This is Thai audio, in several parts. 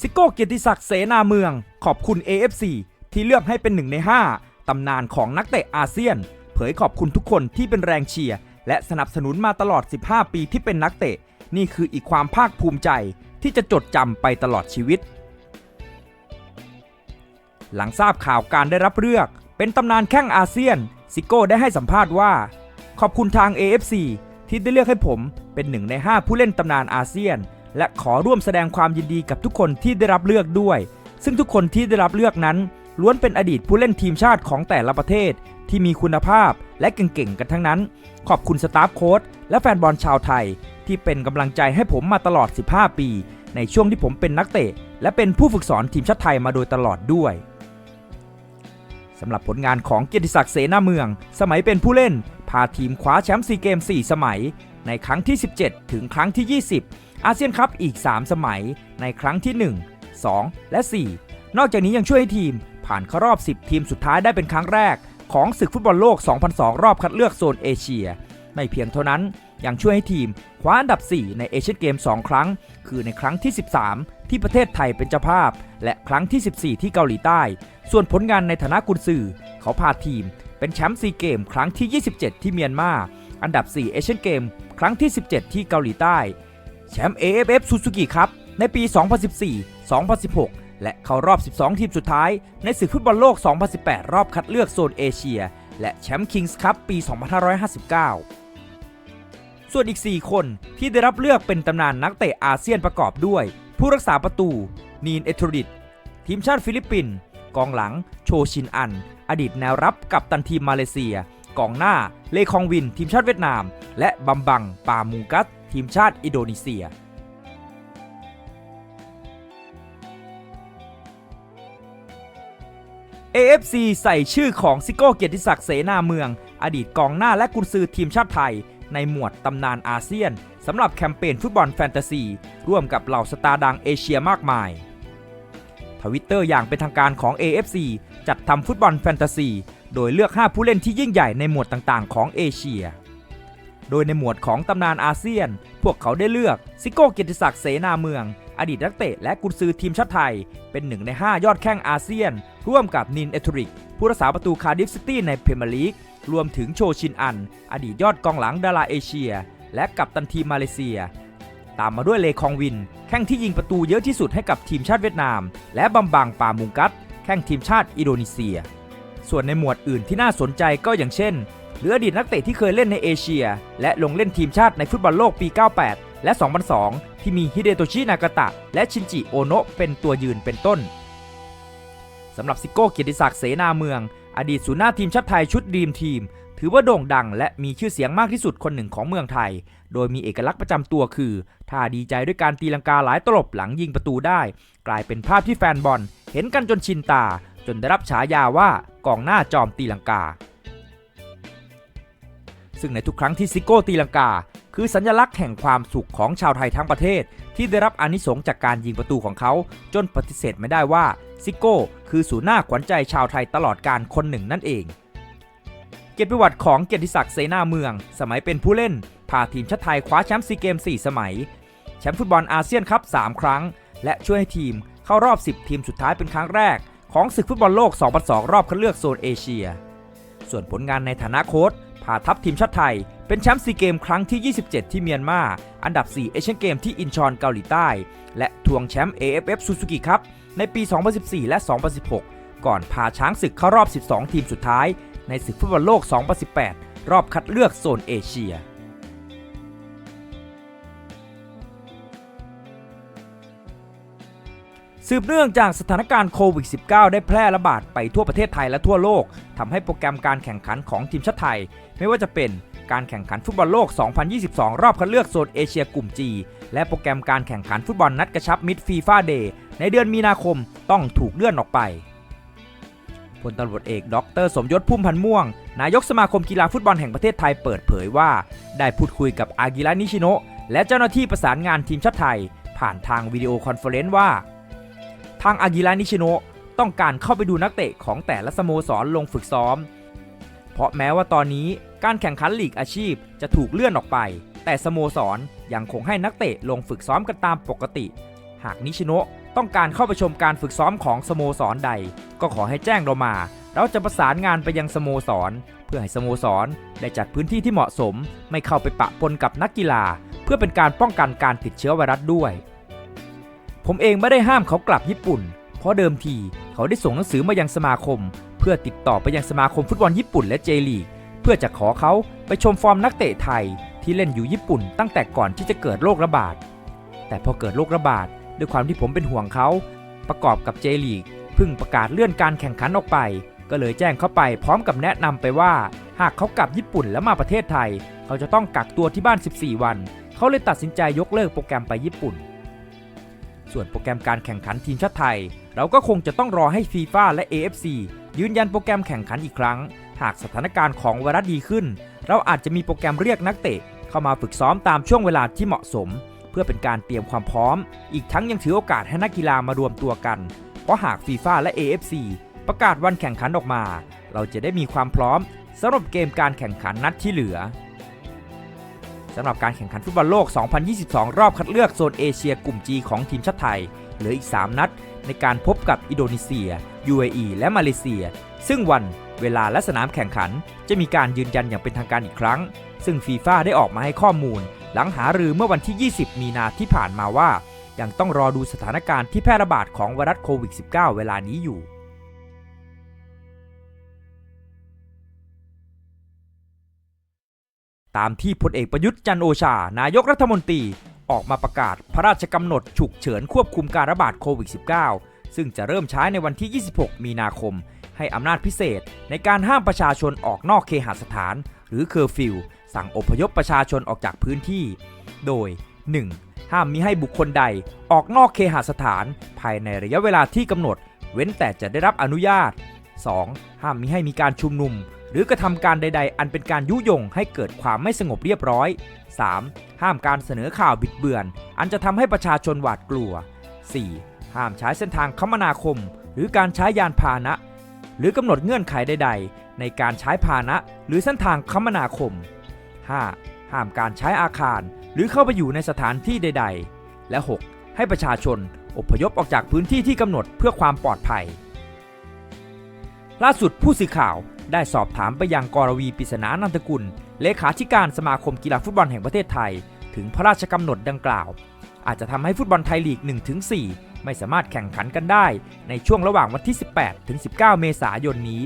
ซิโก้เกียรติศักดิ์เสนาเมือง ขอบคุณ AFC ที่เลือกให้เป็นหนึ่งใน 5 ตำนานของนักเตะอาเซียน เผยขอบคุณทุกคนที่เป็นแรงเชียร์และสนับสนุนมาตลอด 15 ปีที่เป็นนักเตะ นี่คืออีกความภาคภูมิใจที่จะจดจำไปตลอดชีวิต หลังทราบข่าวการได้รับเลือก เป็นตำนานแข้งอาเซียน ซิโก้ได้ให้สัมภาษณ์ว่า ขอบคุณทาง AFC ที่ได้เลือกให้ผมเป็นหนึ่งใน 5 ผู้เล่นตำนานอาเซียน และขอร่วมแสดงความยินดีกับทุกคนที่ได้รับเลือกด้วย ซึ่งทุกคนที่ได้รับเลือกนั้น ล้วนเป็นอดีตผู้เล่นทีมชาติของแต่ละประเทศ ที่มีคุณภาพและเก่งๆกันทั้งนั้น ขอบคุณสตาฟโค้ชและแฟนบอลชาวไทย ที่เป็นกำลังใจให้ผมมาตลอด 15 ปี ในช่วงที่ผมเป็นนักเตะ และเป็นผู้ฝึกสอนทีมชาติไทยมาโดยตลอดด้วยสำหรับผลงานของเกียรติศักดิ์เสนาเมือง สมัยเป็นผู้เล่น พาทีมคว้าแชมป์ซีเกม 4 สมัย ในครั้งที่ 17 ถึงครั้งที่ 20 อาเซียนคัพอีก 3 สมัยในครั้งที่ 1 2 และ 4 นอกจากนี้ยังช่วยให้ทีมผ่านเข้ารอบ 10 ทีมสุดท้ายได้เป็นครั้งแรก ของศึกฟุตบอลโลก 2002 รอบคัดเลือกโซนเอเชีย ไม่เพียงเท่านั้นยังช่วยให้ทีมคว้าอันดับ 4 ในเอเชียนเกม 2 ครั้ง คือในครั้งที่ 13 ที่ประเทศไทยเป็นเจ้าภาพ และครั้งที่ 14 ที่เกาหลีใต้ ส่วนผลงานในฐานะกุนซือ เขาพาทีมเป็นแชมป์ซีเกม ครั้งที่ 27 ที่เมียนมา อันดับ 4 เอเชียนเกม ครั้งที่ 17 ที่เกาหลีใต้ แชมป์ AFF ซูซูกิครับในปี 2014 2016 และเข้ารอบ 12 ทีมสุดท้าย ในศึกฟุตบอลโลก 2018 รอบคัดเลือกโซนเอเชีย และแชมป์คิงส์คัพปี 2559 ส่วนอีก 4 คนที่ได้รับเลือกเป็นตำนานนักเตะอาเซียนประกอบด้วย ผู้รักษาประตู นีน เอทรดิต ทีมชาติฟิลิปปินส์กองหลัง โชชินอัน อดีตแนวรับกับตันทีมมาเลเซีย กองหน้า เลคองวิน ทีมชาติเวียดนาม และบัมบัง ปามูกัส ทีมชาติอินโดนีเซีย AFC ใส่ชื่อของซิโก้เกียรติศักดิ์เสนาเมือง อดีตกองหน้าและกุนซือทีมชาติไทย ในหมวดตำนานอาเซียนสำหรับแคมเปญฟุตบอลแฟนตาซี ร่วมกับเหล่าสตาร์ดังเอเชียมากมายทวิตเตอร์อย่างเป็นทางการของ AFC จัดทำฟุตบอลแฟนตาซี โดยเลือก 5 ผู้เล่นที่ยิ่งใหญ่ในหมวดต่างๆ ของเอเชีย โดยในหมวดของตำนานอาเซียน พวกเขาได้เลือกซิโก้เกียรติศักดิ์เสนาเมือง อดีตนักเตะและกุนซือทีมชาติไทย เป็นหนึ่งใน 5 ยอดแข้งอาเซียน ร่วมกับนินเอทริก ผู้รักษาประตูคาร์ดิฟซิตี้ในพรีเมียร์ลีก รวมถึงโชชินอัน อดีตยอดกองหลังดาราเอเชีย และกัปตันทีมมาเลเซีย ตามมาด้วยเลคองวิน แข้งที่ยิงประตูเยอะที่สุดให้กับทีมชาติเวียดนาม และบัมบังปามุงกัตแข้งทีมชาติอินโดนีเซีย ส่วนในหมวดอื่นที่น่าสนใจก็อย่างเช่น หรืออดีตนักเตะที่เคยเล่นในเอเชีย และลงเล่นทีมชาติในฟุตบอลโลกปี 98 และ 2002 ที่มีฮิเดโตชินากาตะ และชินจิโอโนะเป็นตัวยืนเป็นต้นสำหรับซิโก้เกียรติศักดิ์เสนาเมือง อดีตศูนย์หน้าทีมชาติไทยชุดดีมทีม ถือว่าโด่งดังและมีชื่อเสียงมากที่สุดคนหนึ่งของเมืองไทย โดยมีเอกลักษณ์ประจำตัวคือท่าดีใจด้วยการตีลังกาหลายตลบหลังยิงประตูได้ กลายเป็นภาพที่แฟนบอล เห็นกันจนชินตา จนได้รับฉายาว่ากองหน้าจอมตีลังกา ซึ่งในทุกครั้งที่ซิโก้ตีลังกา คือสัญลักษณ์แห่งความสุขของชาวไทยทั้งประเทศ ที่ได้รับอนิสงจากการยิงประตูของเขา จนปฏิเสธไม่ได้ว่าซิโก้คือศูนย์หน้าขวัญใจชาวไทยตลอดการคนหนึ่งนั่นเอง เกียรติประวัติของเกียรติศักดิ์เสนาเมือง สมัยเป็นผู้เล่นพาทีมชาติไทยคว้าแชมป์ซีเกม4 สมัยแชมป์ฟุตบอลอาเซียนคัพ3ครั้ง และช่วยให้ทีมเข้ารอบ 10 ทีมสุดท้ายเป็นครั้งแรก ของศึกฟุตบอลโลก 2002 รอบคัดเลือกโซนเอเชีย ส่วนผลงานในฐานะโค้ชาทัพทีมชาติไทย เป็นแชมป์ซีเกมครั้งที่ 27 ที่เมียนมา อันดับ 4 เอเชียนเกมที่อินชอนเกาหลีใต้ และทวงแชมป์ AFF ซูซูกิครับในปี 2014 และ 2016 ก่อนพาช้างศึกเข้ารอบ 12 ทีมสุดท้าย ในศึกฟุตบอลโลก 2018 รอบคัดเลือกโซนเอเชีย สืบเนื่องจากสถานการณ์โควิด -19 ได้แพร่ระบาดไปทั่วประเทศไทยและทั่วโลกทำให้โปรแกรมการแข่งขันของทีมชาติไทย ไม่ว่าจะเป็นการแข่งขันฟุตบอลโลก 2022 รอบคัดเลือกโซนเอเชียกลุ่ม G และโปรแกรมการแข่งขันฟุตบอลนัดกระชับมิดฟีฟ่าเดย์ในเดือนมีนาคมต้องถูกเลื่อนออกไปพลตำรวจเอก ดร สมยศพุ่มพันธ์ม่วง นายกสมาคมกีฬาฟุตบอลแห่งประเทศไทยเปิดเผยว่า ได้พูดคุยกับอากิระนิชิโนะและเจ้าหน้าที่ประสานงานทีมชาติไทย ผ่านทางวิดีโอคอนเฟอเรนซ์ว่า ทางอากิระนิชิโนะต้องการเข้าไปดูนักเตะของแต่ละสโมสรลงฝึกซ้อม เพราะแม้ว่าตอนนี้การแข่งขันลีกอาชีพจะถูกเลื่อนออกไป แต่สโมสรยังคงให้นักเตะลงฝึกซ้อมกันตามปกติ หากนิชิโนะต้องการเข้าไปชมการฝึกซ้อมของสโมสรใด ก็ขอให้แจ้งเรามา เราจะประสานงานไปยังสโมสร เพื่อให้สโมสรได้จัดพื้นที่ที่เหมาะสม ไม่เข้าไปปะปนกับนักกีฬา เพื่อเป็นการป้องกันการติดเชื้อไวรัสด้วย ผมเองไม่ได้ห้ามเขากลับญี่ปุ่น เพราะเดิมทีเขาได้ส่งหนังสือมายังสมาคม เพื่อติดต่อไปยังสมาคมฟุตบอลญี่ปุ่นและเจลีก เพื่อจะขอเขาไปชมฟอร์มนักเตะไทยที่เล่นอยู่ญี่ปุ่นตั้งแต่ก่อนที่จะเกิดโรคระบาด แต่พอเกิดโรคระบาดด้วยความที่ผมเป็นห่วงเขา ประกอบกับเจลีกเพิ่งประกาศเลื่อนการแข่งขันออกไป ก็เลยแจ้งเข้าไปพร้อมกับแนะนำไปว่า หากเขากลับญี่ปุ่นแล้วมาประเทศไทย เขาจะต้องกักตัวที่บ้าน 14 วัน เขาเลยตัดสินใจยกเลิกโปรแกรมไปญี่ปุ่น ส่วนโปรแกรมการแข่งขันทีมชาติไทย เราก็คงจะต้องรอให้ฟีฟ่าและ AFC ยืนยันโปรแกรมแข่งขันอีกครั้ง หากสถานการณ์ของไวรัสดีขึ้น เราอาจจะมีโปรแกรมเรียกนักเตะ เข้ามาฝึกซ้อมตามช่วงเวลาที่เหมาะสม เพื่อเป็นการเตรียมความพร้อม อีกทั้งยังถือโอกาสให้นักกีฬามารวมตัวกัน เพราะหากฟีฟ่าและ AFC ประกาศวันแข่งขันออกมา เราจะได้มีความพร้อมสำหรับเกมการแข่งขันนัดที่เหลือ สำหรับการแข่งขันฟุตบอลโลก 2022 รอบคัดเลือกโซนเอเชียกลุ่ม G ของทีมชาติไทย เหลืออีก 3 นัด ในการพบกับอินโดนีเซีย UAE และมาเลเซีย ซึ่งวันเวลาและสนามแข่งขัน จะมีการยืนยันอย่างเป็นทางการอีกครั้ง ซึ่งฟีฟ่าได้ออกมาให้ข้อมูล หลังหารือเมื่อวันที่ 20 มีนาที่ผ่านมาว่ายังต้องรอดูสถานการณ์ที่แพร่ระบาดของไวรัสโควิด -19 เวลานี้อยู่ ตามที่พลเอกประยุทธ์จันโอชา นายกรัฐมนตรี ออกมาประกาศพระราชกำหนดฉุกเฉินควบคุมการระบาดโควิด -19 ซึ่งจะเริ่มใช้ในวันที่ 26 มีนาคม ให้อำนาจพิเศษ ในการห้ามประชาชนออกนอกเคหสถาน หรือเคอร์ฟิว สั่งอพยพประชาชนออกจากพื้นที่ โดย 1. ห้ามมิให้บุคคลใดออกนอกเคหสถาน ภายในระยะเวลาที่กำหนด เว้นแต่จะได้รับอนุญาต 2. ห้ามมิให้มีการชุมนุม หรือกระทำการใด ๆ อันเป็นการยุยงให้เกิดความไม่สงบเรียบร้อย 3. ห้ามการเสนอข่าวบิดเบือน อันจะทำให้ประชาชนหวาดกลัว 4. ห้ามใช้เส้นทางคมนาคม หรือการใช้ยานพาหนะ หรือกำหนดเงื่อนไขใด ๆ ในการใช้พาหนะ หรือเส้นทางคมนาคม 5. ห้ามการใช้อาคาร หรือเข้าไปอยู่ในสถานที่ใด ๆ และ 6. ให้ประชาชนอพยพออกจากพื้นที่ที่กำหนดเพื่อความปลอดภัย ล่าสุดผู้สื่อข่าวได้สอบถามไปยังกรวีปิศนานันทกุล เลขาธิการสมาคมกีฬาฟุตบอลแห่งประเทศไทย ถึงพระราชกำหนดดังกล่าว อาจจะทำให้ฟุตบอลไทยลีก 1-4 ไม่สามารถแข่งขันกันได้ ในช่วงระหว่างวันที่ 18 ถึง 19 เมษายนนี้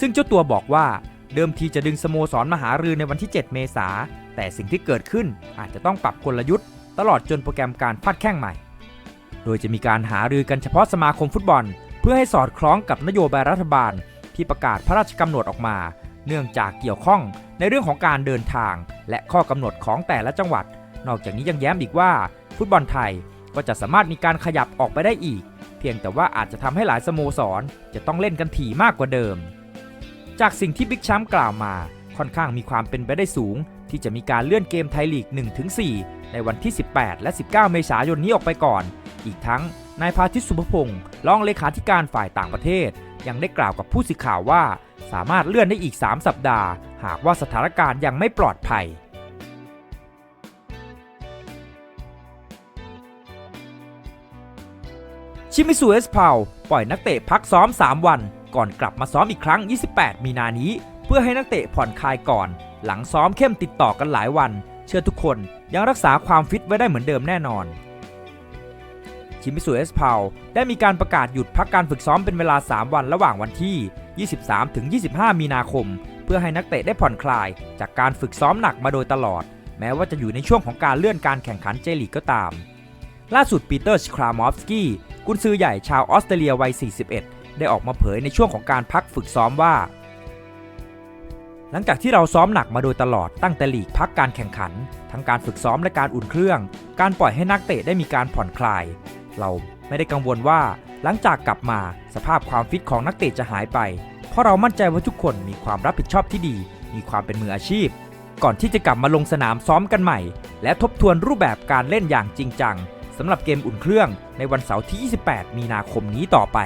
ซึ่งเจ้าตัวบอกว่าเดิมทีจะดึงสโมสรมหารือในวันที่ 7 เมษา แต่สิ่งที่เกิดขึ้นอาจจะต้องปรับกลยุทธ์ ตลอดจนโปรแกรมการพัดแข้งใหม่ โดยจะมีการหารือกันเฉพาะสมาคมฟุตบอล พื่อให้สอดคล้องกับนโยบายรัฐบาลที่ประกาศพระราชกำหนดออกมา เนื่องจากเกี่ยวข้องในเรื่องของการเดินทาง และข้อกำหนดของแต่ละจังหวัด นอกจากนี้ยังแย้มอีกว่า ฟุตบอลไทยก็จะสามารถมีการขยับออกไปได้อีก เพียงแต่ว่าอาจจะทำให้หลายสโมสร จะต้องเล่นกันถี่มากกว่าเดิม จากสิ่งที่บิ๊กแชมป์กล่าวมา ค่อนข้างมีความเป็นไปได้สูง ที่จะมีการเลื่อนเกมไทยลีก 1-4 ในวันที่ 18 และ 19 เมษายนนี้ออกไปก่อน อีกทั้ง นายพาทิตสุภพงศ์รองเลขาธิการฝ่ายต่างประเทศ ยังได้กล่าวกับผู้สื่อข่าวว่า สามารถเลื่อนได้อีก 3 สัปดาห์ หากว่าสถานการณ์ยังไม่ปลอดภัยชิมิซูเอสพาวปล่อยนักเตะพักซ้อม 3 วัน ก่อนกลับมาซ้อมอีกครั้ง 28 มีนานี้ เพื่อให้นักเตะผ่อนคลายก่อน หลังซ้อมเข้มติดต่อกันหลายวัน เชื่อทุกคนยังรักษาความฟิตไว้ได้เหมือนเดิมแน่นอน ชิมิสุเอสพาวได้มีการประกาศหยุดพักการฝึกซ้อมเป็นเวลา 3 วันระหว่างวันที่ 23ถึง25 มีนาคม เพื่อให้นักเตะได้ผ่อนคลาย จากการฝึกซ้อมหนักมาโดยตลอด แม้ว่าจะอยู่ในช่วงของการเลื่อนการแข่งขันเจลีกก็ตาม ล่าสุดปีเตอร์ชครามอฟสกี้กุนซือใหญ่ชาวออสเตรเลียวัย 41 ได้ออกมาเผยในช่วงของการพักฝึกซ้อมว่า หลังจากที่เราซ้อมหนักมาโดยตลอดตั้งแต่ลีกพักการแข่งขัน ทั้งการฝึกซ้อมและการอุ่นเครื่อง การปล่อยให้นักเตะได้มีการผ่อนคลาย เราไม่ได้กังวลว่าหลังจากกลับมาสภาพความฟิตของนักเตะจะหายไป เพราะเรามั่นใจว่าทุกคนมีความรับผิดชอบที่ดี มีความเป็นมืออาชีพ ก่อนที่จะกลับมาลงสนามซ้อมกันใหม่ และทบทวนรูปแบบการเล่นอย่างจริงจังสำหรับเกมอุ่นเครื่องในวันเสาร์ที่ 28 มีนาคมนี้ต่อไป